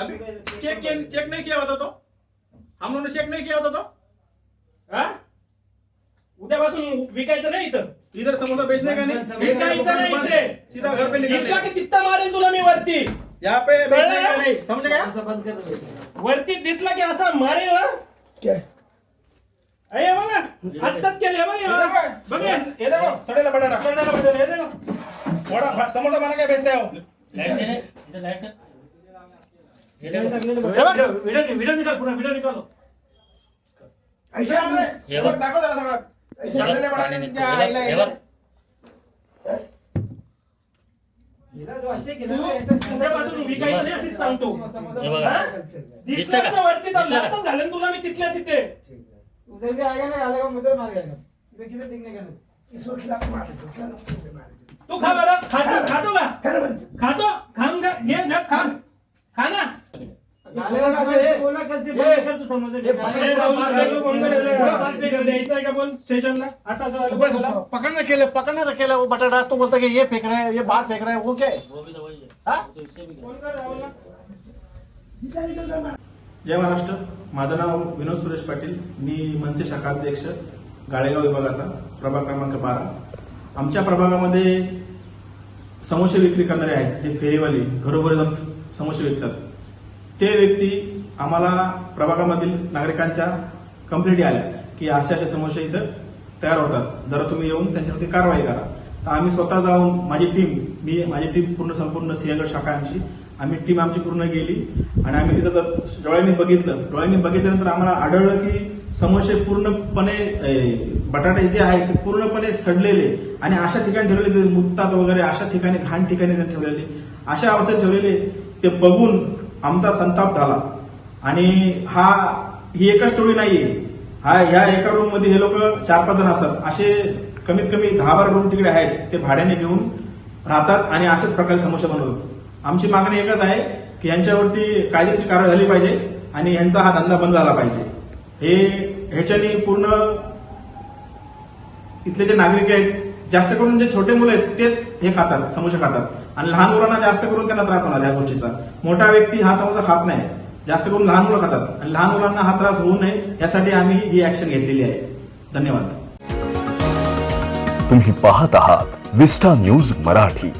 अभी चेक किया- चेक नहीं किया होता तो। हम लोगों ने चेक नहीं किया होता तो। हा? उद्यापासून विकायचं नाही इथं इधर। समोसा बेचने का नहीं। विकायचं नाही इथे सीधा घर पे दिसला निकलने की तित्ता मारेन तुला मी वरती। यहाँ पे बेचने? का नहीं। समझ गया? बंद कर दे. वरती दिसला की असा मारेल ना अये बघा आत्ताच केले बघ हे बघा. हे. ये देखो। सड़ेला बटाटा बघा, हे देखा. बड़ा समोसा बना के बेचते हो। निकाल निकालो ऐसे बघ. दाखव सगळं. आईला हे बघ. तुला मी तिथल्या तिथे. उधर भी आएगा ना आएगा मुझे मार जाएगा इधर किधर दिखने का तू खा बरं. खातो खातो का? खातो खाम का घे घे खाम खा ना ना, कल बोला कल बटाटा तो बोलता कि ये फेंक रहे हैं ये बाहर फेंक रहे हैं वो क्या है वो भी तो वही है हाँ? वो तो इससे भी फोन कर राहुलला. जय महाराष्ट्र. माझं नाव विनोद सुरेश पाटील. मी मनसे शाखा अध्यक्ष गाळेगाव विभागाचा प्रभाग क्रमांक बारा. आमच्या प्रभागामध्ये समोसे विक्री करणारे आहेत जे फेरीवाले घरोघरी जाऊन समोसे विकतात. ते व्यक्ती आम्हाला प्रभागामधील नागरिकांच्या कंप्लेंटी आल्या की अशा अशा समस्या इथं तयार होतात. जरा तुम्ही येऊन त्यांच्यावरती कारवाई करा. तर आम्ही स्वतः जाऊन माझी टीम मी माझी टीम पूर्ण संपूर्ण सिंहगड शाखा आमची आम्ही टीम आमची पूर्ण गेली आणि आम्ही तिथं जर डोळ्यांनी बघितलं डोळ्यांनी बघितल्यानंतर आम्हाला आढळलं की समोसे पूर्णपणे बटाटे जे आहेत ते पूर्णपणे सडलेले आणि अशा ठिकाणी ठेवलेले ते वगैरे अशा ठिकाणी घाण ठिकाणी ठेवलेले अशा अवस्थेत ठेवलेले ते बघून आमचा संताप झाला. आणि हा ही एकच टोळी नाहीये. हा ह्या एका रूममध्ये हे लोक चार पाच जण असतात. असे कमीत कमी दहा बारा रूम तिकडे आहेत. ते भाड्याने घेऊन राहतात आणि अशाच प्रकारे समस्या बनवतात. आमची मागणी एकच आहे की यांच्यावरती कायदेशीर कारवाई झाली पाहिजे आणि यांचा हा धंदा बंद झाला पाहिजे. हे ह्याच्याने पूर्ण इथले जे नागरिक आहेत जास्त करून जे छोटे मुलं आहेत तेच हे खातात समोसे खातात. आणि लहान मुलांना जास्त करून त्यांना त्रास होणार या गोष्टीचा. मोठा व्यक्ती हा समोसा खात नाही. जास्त करून लहान मुलं खातात. आणि लहान मुलांना हा त्रास होऊ नये यासाठी आम्ही ही ऍक्शन घेतलेली आहे. धन्यवाद. तुम्ही पाहत आहात विस्टा न्यूज मराठी.